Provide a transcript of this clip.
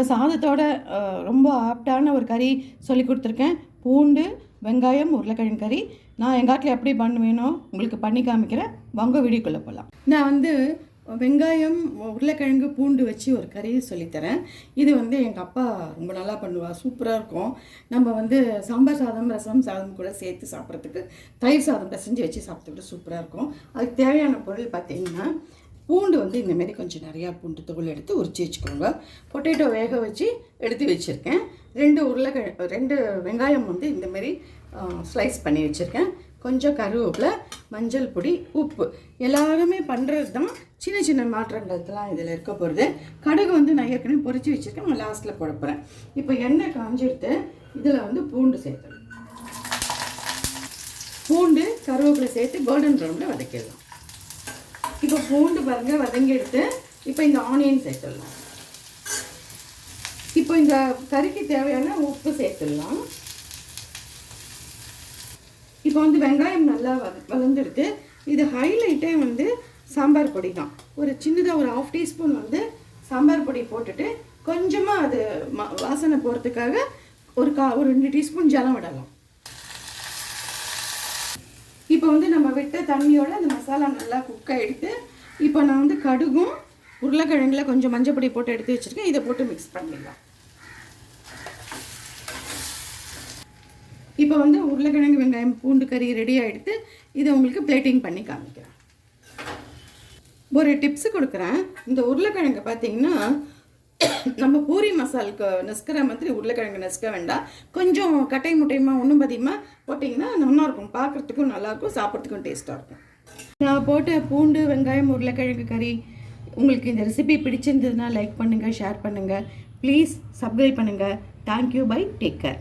நம்ம சாதத்தோட ரொம்ப ஆப்டான ஒரு கறி சொல்லி கொடுத்துருக்கேன். பூண்டு வெங்காயம் உருளைக்கிழங்கு கறி. நான் எங்கள் காட்டில் எப்படி பண்ணுவேனோ உங்களுக்கு பண்ணி காமிக்கிறேன். வாங்க வீடியோக்குள்ளே போகலாம் நான் வந்து வெங்காயம் உருளைக்கிழங்கு பூண்டு வச்சு ஒரு கறி சொல்லித்தரேன் இது வந்து எங்கள் அப்பா ரொம்ப நல்லா பண்ணுவாள் சூப்பராக இருக்கும். நம்ம வந்து சாம்பார் சாதம் ரசம் சாதம் கூட சேர்த்து சாப்பிட்றதுக்கு தயிர் சாதம் பிசைஞ்சு வச்சு சாப்பிட்டுக்கிட்டு சூப்பராக இருக்கும். அதுக்கு தேவையான பொருள் பார்த்திங்கன்னா பூண்டு வந்து இந்த மாதிரி கொஞ்சம் நிறையா பூண்டு தோல் எடுத்து உரிச்சு வச்சுக்கோங்க. பொட்டேட்டோ வேக வச்சு எடுத்து வச்சுருக்கேன். ரெண்டு உருளைக்கிழ ரெண்டு வெங்காயம் வந்து இந்த மாதிரி ஸ்லைஸ் பண்ணி வச்சுருக்கேன். கொஞ்சம் கருவேப்பில் மஞ்சள் பொடி உப்பு. எல்லாருமே பண்ணுறது தான் சின்ன சின்ன மாற்றங்கள்லாம் இதில் இருக்க போகிறது கடுகு வந்து நான் ஏற்கனவே பொறிச்சு வச்சுருக்கேன். நான் லாஸ்ட்டில் போட இப்போ எண்ணெய் காஞ்சிடுத்து இதில் வந்து பூண்டு சேர்த்துடும் பூண்டு கருவேப்பிலை சேர்த்து கோல்டன் ப்ரௌனில் வதக்கிடலாம். இப்போ பூண்டு பாருங்க வதங்கி எடுத்து இப்போ இந்த ஆனியன் சேர்த்துடலாம். இப்போ இந்த கறிக்கு தேவையான உப்பு சேர்த்துடலாம். இப்போ வந்து வெங்காயம் நல்லா வத இது ஹைலைட்டே வந்து சாம்பார் பொடி தான். ஒரு சின்னதாக ஒரு ஹாஃப் டீஸ்பூன் வந்து சாம்பார் பொடி போட்டுட்டு கொஞ்சமாக அது வாசனை போகிறதுக்காக ஒரு கா ஒரு ரெண்டு டீஸ்பூன் ஜலம் விடலாம். இப்போ வந்து நம்ம விட்ட தண்ணியோட அந்த மசாலா நல்லா குக் ஆகிடுத்து இப்போ நான் வந்து கடுகும் உருளைக்கிழங்குல கொஞ்சம் மஞ்சள் பொடி போட்டு எடுத்து வச்சுருக்கேன். இதை போட்டு மிக்ஸ் பண்ணிடலாம். இப்போ வந்து உருளைக்கிழங்கு வெங்காயம் பூண்டு கறி ரெடி ஆகிடுத்து இதை உங்களுக்கு பிளேட்டிங் பண்ணி காமிக்கிறேன். ஒரு டிப்ஸு கொடுக்குறேன். இந்த உருளைக்கிழங்கு பார்த்தீங்கன்னா நம்ம பூரி மசாலுக்கு நெஸ்கிற மாதிரி உருளைக்கிழங்கு நெஸ்க்க வேண்டாம். கொஞ்சம் கட்டை முட்டையுமா ஒன்றும் பதியமாக போட்டிங்கன்னா நல்லா இருக்கும். பார்க்குறதுக்கும் நல்லாயிருக்கும் சாப்பிட்றதுக்கும் டேஸ்ட்டாக இருக்கும். நான் போட்ட பூண்டு வெங்காயம் உருளைக்கிழங்கு கறி உங்களுக்கு இந்த ரெசிபி பிடிச்சிருந்ததுன்னா லைக் பண்ணுங்கள் ஷேர் பண்ணுங்கள் ப்ளீஸ் சப்ஸ்கிரைப் பண்ணுங்கள் thank you bye take care